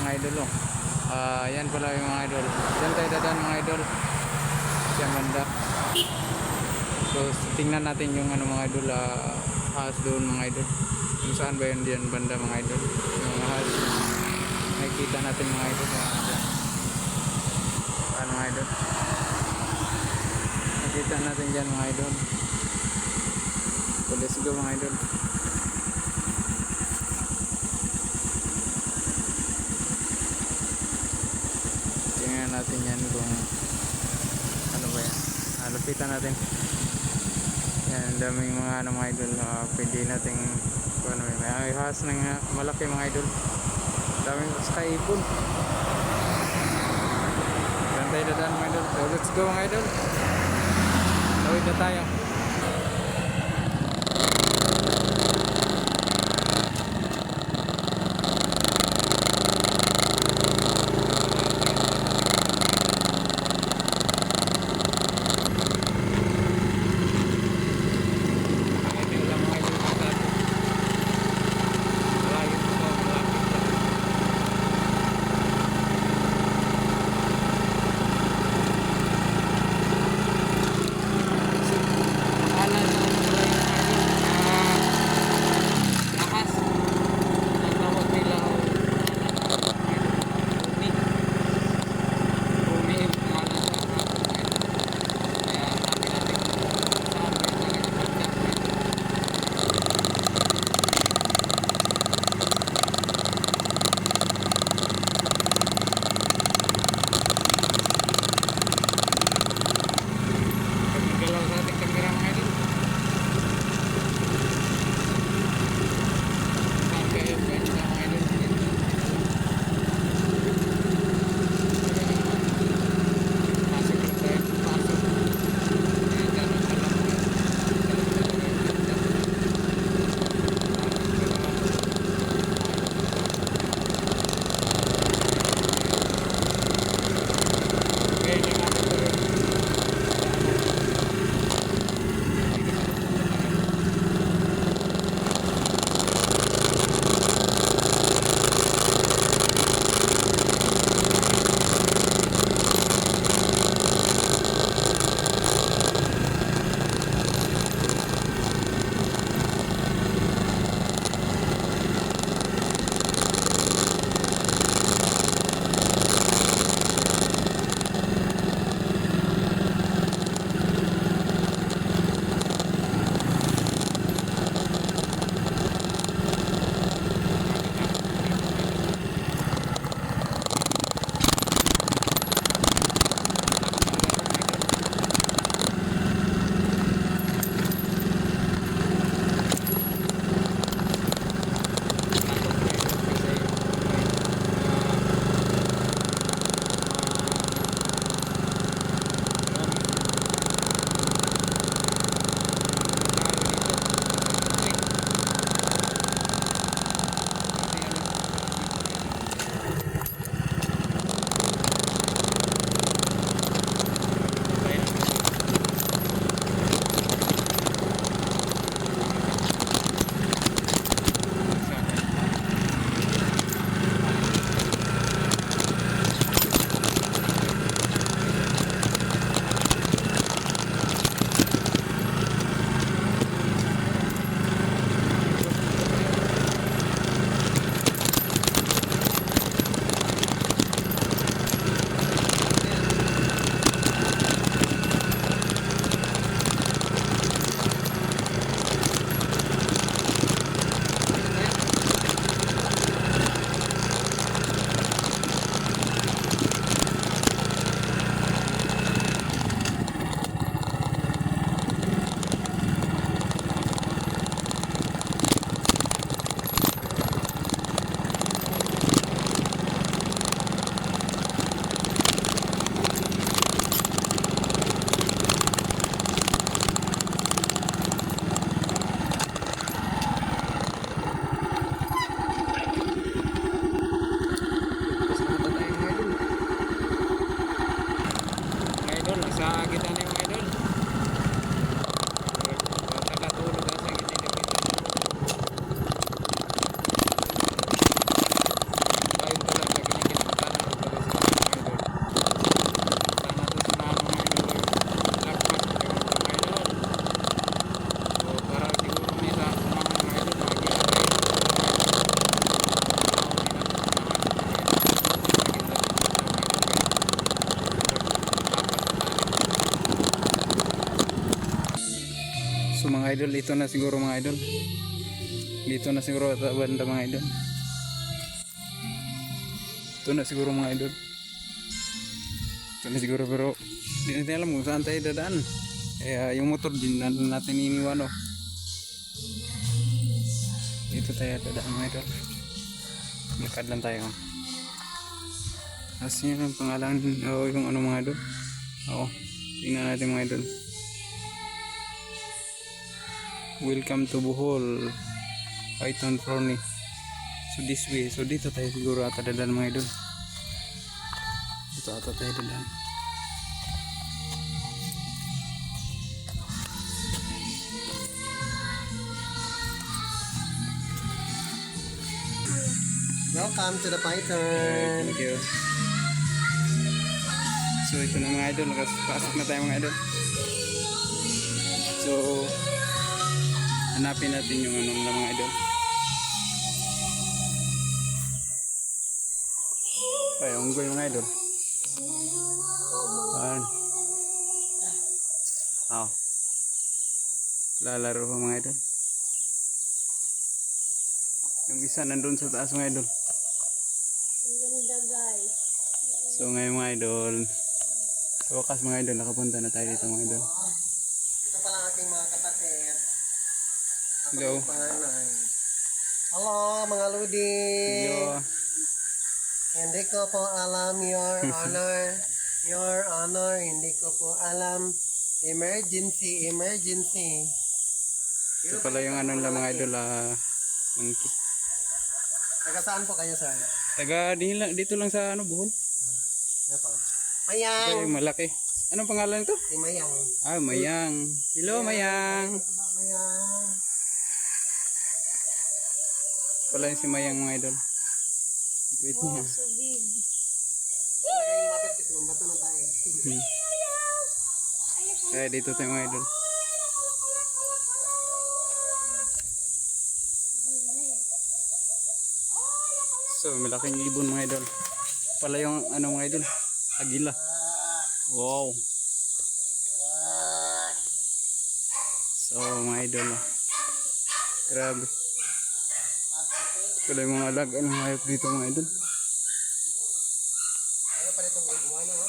mga idol oh. Ah, yan pala yung mga idol. Diyan tayo dadaan mga idol. Diyan banda. So tingnan natin yung ano mga idol ah, house doon mga idol. Kung saan ba yun diyan banda mga idol. Yung house na nakikita natin mga idol. Ano mga idol. Nakita natin dyan mga idol. So let's go mga idol. Tingnan natin yan kung ano ba yan. Ah, natin. Yan, ang daming mga ano mga idol. Uh, pwede nating kung ano, may ahas ng ah, malaki mga idol. Daming sky ipon. Gantay na daan mga idol. So let's go mga idol. Tawid na tayo. Idol, ito na siguro mga idol. Dito na siguro sa banda mga idol. Ito na siguro mga idol. Ito na siguro pero hindi natin alam kung saan tayo dadaan. Kaya yung motor din na natin iniwan oh. Dito tayo dadaan mga idol. Lakad lang tayo. Tapos yun ang pangalan, o yung ano mga idol. Oo, tingnan natin mga idol. Welcome to Bohol. Python Frony. So this way. So dito tayo siguro ata dadaan mga idol. Dito ata tayo dadaan. Welcome to the Python. Thank you. So ito na mga idol, nakapasok na tayo mga idol. So hanapin natin yung ano na mga idol. Ay, unggoy mga idol. Ayan. Oh. Lalaro pa mga idol. Yung isa nandun sa taas mga idol. So ngayon mga idol, sa wakas mga idol, nakapunta na tayo dito mga idol. Ito pala ang ating mga. Hello. Hello, mga ludi. Hello. Hindi ko po alam your honor. Your honor, hindi ko po alam. Emergency, emergency. Ito pala yung ano lang mga idol, ah, monkey. Taga saan po kayo, sir? Taga di lang, dito lang sa ano, Bohol. Ano po? Ay, Mayang. malaki. Anong pangalan ito? Si Mayang. Ah, Mayang. Hello, Mayang. Mayang. Pala yung si Mayang mga idol. Wait niya. Talaga yung mapit kasi mambato na tayo. Kaya dito tayo mga idol. So, malaking ibon mga idol. Pala yung ano mga idol, agila. Wow. So, mga idol. oh. Grabe. Pala yung mga alag, anong hayop dito mga idol. Ano pa rin itong umana, no?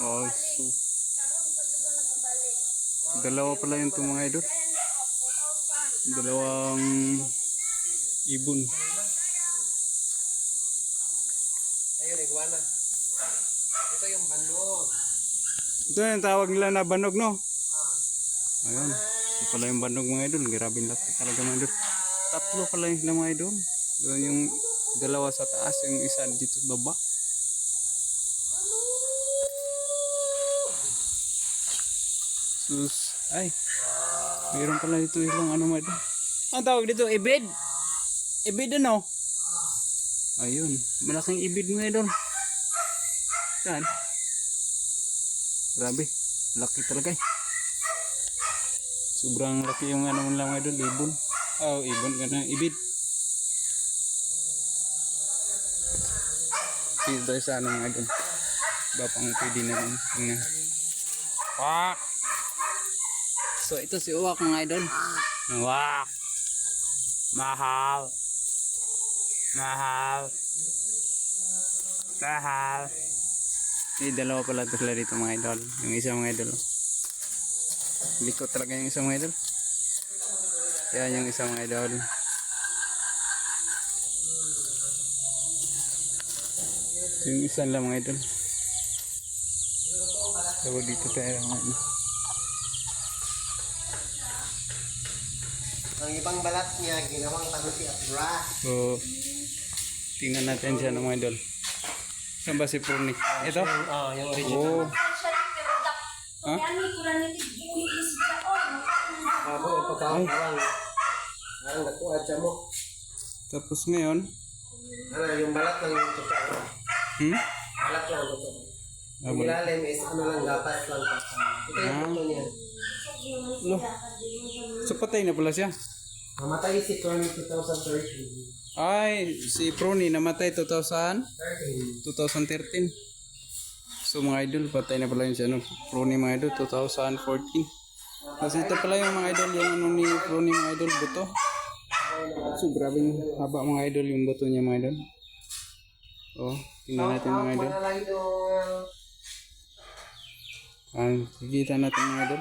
Oh, so. Dalawa pala yung itong mga idol. Dalawang ibon. Ayun, iguana. Ito yung banog. Ito yung tawag nila na banog, no? Ayun. Ito pala yung banog mga idol. Grabe laki talaga mga idol. Tatlo pala yung sila mga. Doon yung dalawa sa taas, yung isa dito sa baba. Sus. Ay. Mayroon pala dito ilang ano mga idol. Ang tawag dito? Ibid? Ibid ano? Ayun. Malaking ibid mga idol. Saan? Grabe. Laki talaga eh. Sobrang laki yung ano lang mga idol. Ibon. Oh, ibon ka na. Ibid. Tayo sa ano mga idol. Iba pang pwede na rin. Tingnan. Wak! So ito si Uwak mga idol. Wak! Mahal. Mahal. Mahal. May dalawa pala sila dito mga idol. Yung isa mga idol. Likot talaga yung isa mga idol. Yan yung isa mga idol. Yung isa lang mga idol. So dito tayo mga idol. Ang ibang balat niya, ginawang tanuti at brass. So tingnan natin siya ng mga idol. Saan ba si Purni? Ito? Oh, yung Oh. original. Ha? Abo, ito pa ang nakuha siya mo. Tapos ngayon, Ano, yung balat lang yung totoo. hmm? Balat lang ang totoo. Ah, Yung ilalim is ano lang, gapas lang. Ito yung Ah. niya. Lo. So patay na pala siya. Namatay si Tony 2013. Ay, si Prony namatay 2000, 13. 2013. So mga idol, patay na pala yun siya. No? Prony mga idol, 2014. Kasi ito pala yung mga idol, yung ano ni Rooney mga idol, buto. So, grabe yung haba mga idol, yung buto niya mga idol. Oh, tingnan natin mga idol. Idol. Ah, kikita natin mga idol.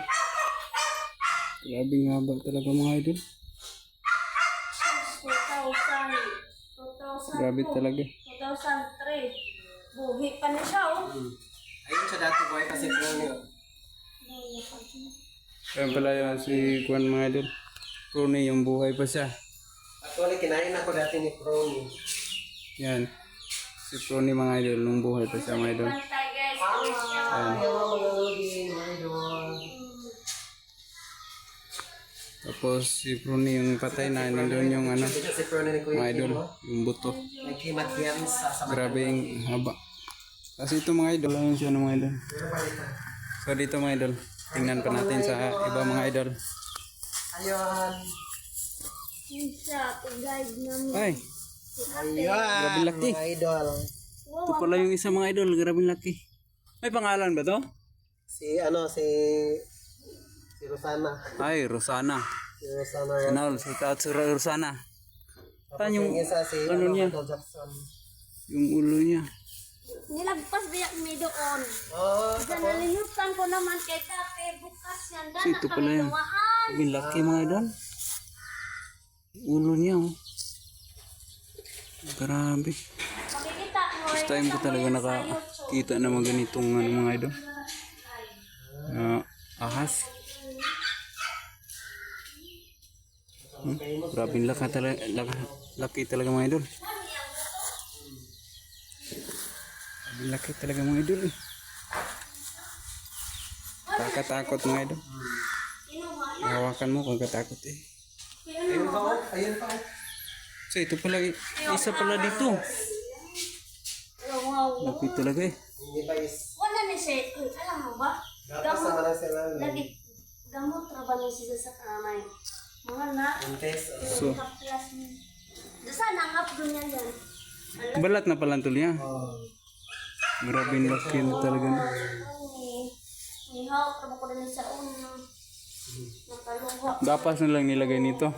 Grabe yung haba talaga mga idol. 2000, 2000, Grabe talaga. 2003. Buhi pa na siya, oh. Ayun siya dati boy kasi Prony. Ayan pala yun si Juan mga idol. Rooney, yung buhay pa siya. Actually, kinain ako dati ni Prony. Yan. Si Rooney mga idol, nung buhay pa siya mga idol. Mga. Tapos si Rooney yung patay na, nandun yung ano, Ito si Prony ni Kuya mga idol, Kim, oh. yung buto. May kimat yan sa sa Grabe yung haba. Kasi ito mga idol, ayun siya ng mga idol. Pero. So dito mga idol, tingnan pa natin sa iba mga idol. Ayun. Tigay namin. Ay. Grabe laki. Mga idol. ito pala yung isa mga idol, grabe laki. May pangalan ba to? Si ano, si... Si Rosana. Ay, Rosana. Si Rosana. Ano, si Tatsura Rosana. Saan yung, Yung isa si ano niya? Michael Jackson. yung ulo niya? Nilagpas biyak mi doon. Oh, Diyan nalimutan ko naman kay tate bukas yan. So, ito pala yan. Lumaan. Grabe laki mga idol. Ulo niya oh. Grabe. First time ko talaga nakakita ng mga ganitong ano, mga idol. Ah, ahas. Hmm, grabe laki talaga, laki, laki talaga mga idol. Laki talaga mga idol eh. Kakatakot mga idol. Hawakan mo kung katakot eh. Ayun pa oh. Ayun pa oh. So ito pala, isa pala dito. Laki talaga eh. Hindi pa is... Wala ni siya. Uy, alam mo ba? Ang sila. Lagi, gamot ra ba ni siya sa kamay? Mga na, Antes. So. Dasa nangap doon yan yan. balat na pala niya. Oh. Grabe yung laki na talaga. no. Ni, ni hawak ra ba ko rin sa uno. Gapas na lang nilagay nito.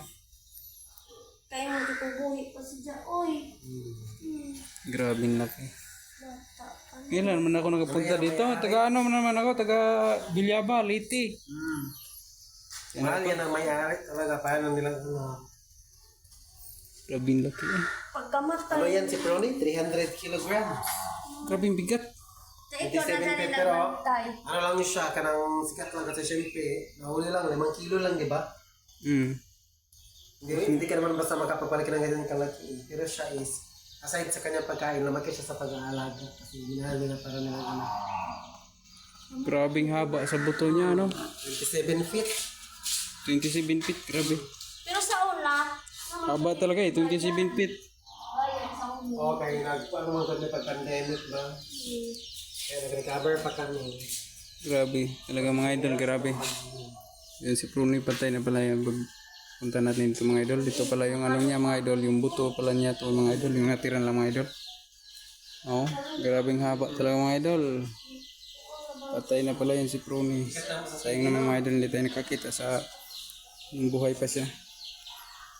Kaya mo tutubuhi pa si. Uy. Hmm. Grabe laki. Kailan man ako nakapunta dito? Taga ano man naman ako? Taga Bilyaba, Liti. Hmm. Mahal yan ang may-ari talaga. Paano nila ano? Grabe laki. Pagkamatay. Ano yan si Prony? 300 kilograms. Grabe bigat. Sa ito na 27 dali feet, na pero bantay. ano lang siya, kanang sikat lang kasi syempre, nahuli lang, 5 kilo lang, di ba? Mm. Hindi, hindi ka naman basta makapagpalaki ng ganyan kalaki. Pero siya is, aside sa kanyang pagkain, lumaki siya sa pag-aalaga. Kasi minahal nila para nilang anak. Grabing haba sa buto niya, ano? 27 feet. 27 feet, grabe. Pero sa una, Haba talaga eh, 27 feet. ayun sa una. Okay, nag, ano mga pag-pandemic ba? Kaya nag-recover pa kami. Grabe. Talaga mga idol, grabe. Yan si Pruny patay na pala yan. Punta natin dito mga idol. Dito pala yung ano niya mga idol. Yung buto pala niya to mga idol. Yung natiran lang mga idol. Oo. grabing haba talaga mga idol. Patay na pala yan si Pruny. Sayang naman mga idol. Hindi tayo nakakita sa yung buhay pa siya.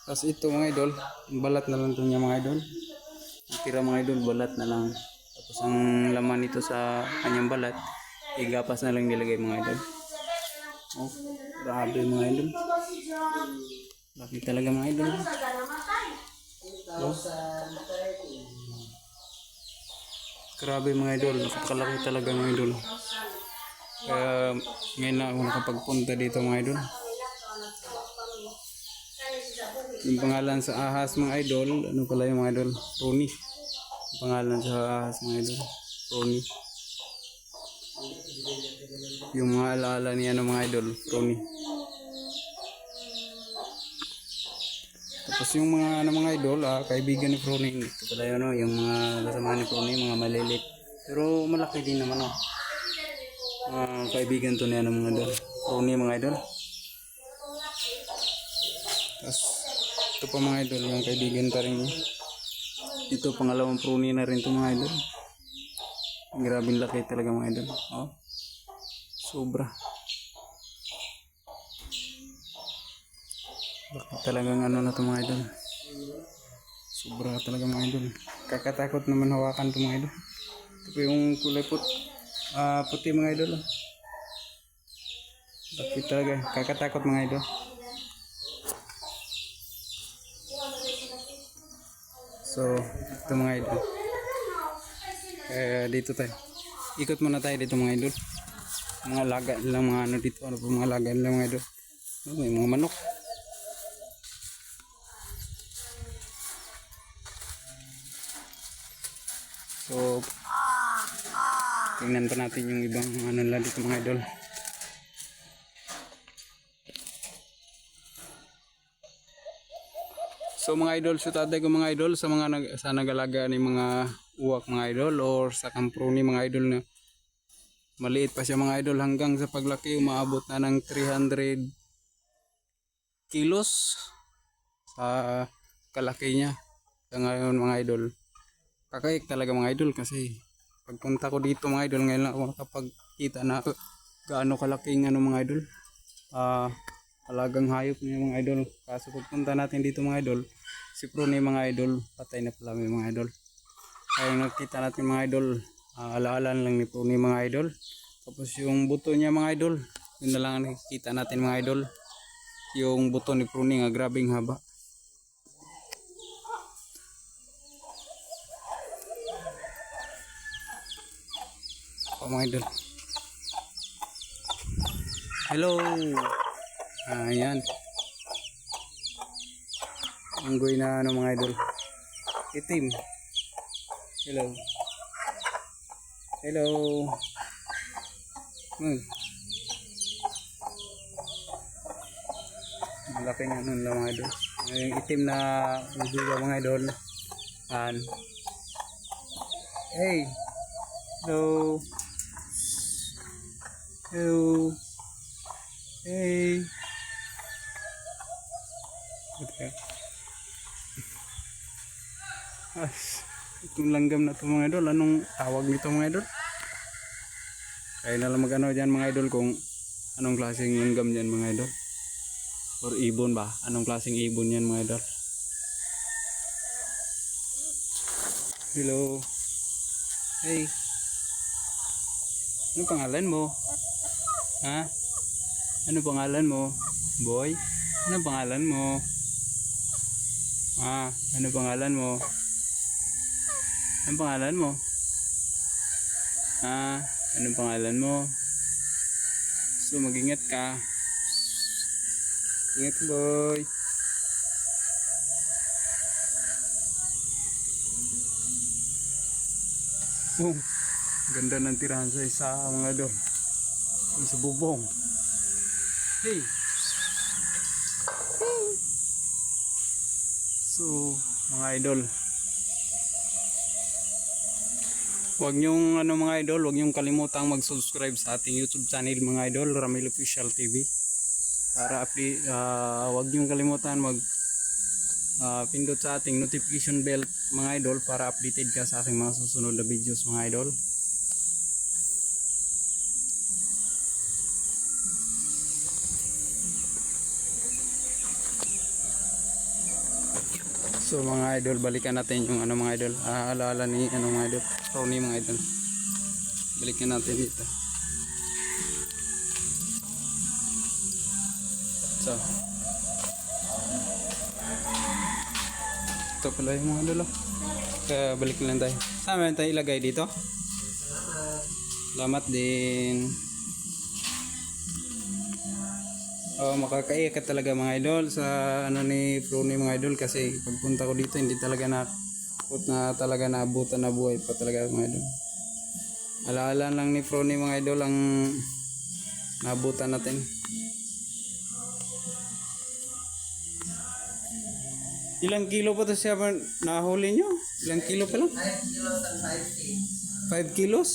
Tapos ito mga idol. Balat na lang to niya mga idol. Tira mga idol. Balat na lang. Tapos ang laman nito sa kanyang balat. Igapas na lang nilagay mga idol. Oh, grabe mga idol. Laki talaga mga idol. Namatay. Grabe mga idol. Napakalaki talaga mga idol. Kaya ngayon na ako nakapagpunta dito mga idol. Yung pangalan sa ahas mga idol, ano pala yung mga idol? Ronnie. Pangalan sa ahas mga idol. Ronnie. Yung mga alaala niya ng mga idol, Ronnie. Tapos yung mga ano mga idol, ah, kaibigan ni Froning, ito pala yun, no, yung mga kasama ni Froning, mga malilit. Pero malaki din naman, no. Mga kaibigan to niya ng mga idol. Froning mga idol. Tapos ito pa mga idol, yung kaibigan pa rin niya. Ito pangalawang Froning na rin to mga idol. Grabe laki talaga mga idol. Oh. Sobra. Baka talagang ano na to mga idol. Sobra talaga mga idol. Kakatakot naman hawakan to mga idol. Ito po yung kulay put, ah, puti mga idol. Bakit talaga? Kakatakot mga idol. So, ito mga idol. Kaya dito tayo. Ikot muna tayo dito mga idol. Mga laga lang mga ano dito. Ano po mga laga lang mga idol. Oh, may mga manok. So, tingnan pa natin yung ibang ano lang dito mga idol. So mga idol, so tatay ko mga idol sa mga nag, sa nagalaga ni mga uwak mga idol or sa kampro ni mga idol na maliit pa siya mga idol hanggang sa paglaki umaabot na ng 300 kilos sa kalaki niya. Sa ngayon mga idol, kakaik talaga mga idol kasi pagpunta ko dito mga idol ngayon lang ako makapagkita na gaano kalaking ano mga idol. Ah, alagang hayop niya mga idol. Kaso pagpunta natin dito mga idol, si Pro ni mga idol, patay na pala may mga idol. Kaya nakita natin mga idol, ah, alaalan lang ni Pro ni mga idol. Tapos yung buto niya mga idol, yun na lang ang nakikita natin mga idol. Yung buto ni Pro ni nga grabing haba. Oh, mga idol. Hello. Ayan. Unggoy na ano mga idol. Itim. Hello. Hello. Hmm. Malaking ano lang mga idol. Yung itim na unggoy mga idol. An. Hey. Hello. Hello. Hey. Okay. As, itong langgam na to mga idol, anong tawag nito mga idol? Kaya na lang mag-ano dyan mga idol kung anong klaseng langgam dyan mga idol. Or ibon ba? Anong klaseng ibon yan mga idol? Hello. Hey. Ano pangalan mo? Ha? Ano pangalan mo? Boy? Ano pangalan mo? Ah, ano pangalan mo? Ano pangalan mo? Ah, ano pangalan mo? So, mag-ingat ka. Ingat boy. Oh, ganda ng tirahan sa isa mga do. Yung sa bubong. Hey. Hey. So, mga idol. Huwag niyong ano mga idol, huwag niyong kalimutang mag-subscribe sa ating YouTube channel mga idol, Ramil Official TV. Para update, ah, huwag niyong kalimutan mag ah, pindot sa ating notification bell mga idol para updated ka sa aking mga susunod na videos mga idol. So mga idol, balikan natin yung ano mga idol. Ah, alaala ni ano mga idol. Tony mga idol. Balikan natin dito. So. Ito pala yung mga idol. oh. Kaya balik na lang tayo. Saan ba tayo ilagay dito? Salamat din. Oh, makakaiyak ka talaga mga idol sa ano ni Pro mga idol kasi pagpunta ko dito hindi talaga na put na talaga naabutan na buhay pa talaga mga idol. Alaala lang ni Pro ni mga idol ang naabutan natin. Ilang kilo pa to siya nahuli nyo? Ilang kilo pa lang? 5 kilos and 5 feet. 5 kilos?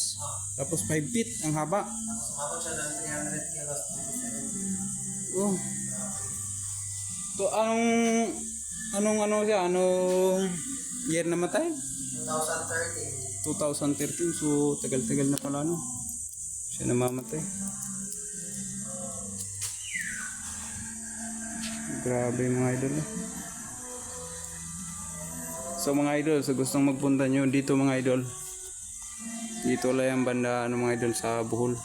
Tapos 5 feet ang haba. Tapos umabot siya ng 300 kilos to 7 feet. Oh. To anong anong ano siya? Anong year namatay? 2013. 2013. So tagal-tagal na pala no. Siya namamatay. Grabe mga idol. ah. So mga idol, sa gustong magpunta nyo dito mga idol. Dito lang yung banda ano mga idol sa Bohol.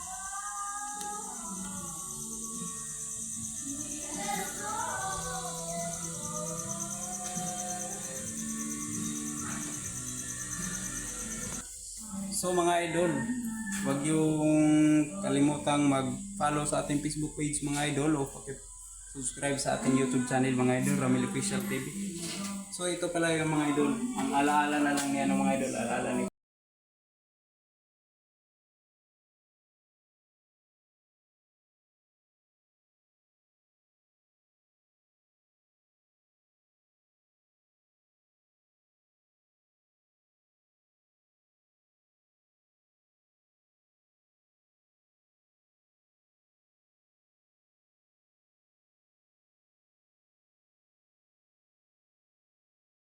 So mga idol, wag yung kalimutang mag-follow sa ating Facebook page mga idol o subscribe sa ating YouTube channel mga idol, Ramil Official TV. So ito pala yung mga idol, ang alaala na lang niya ng mga idol, alaala ni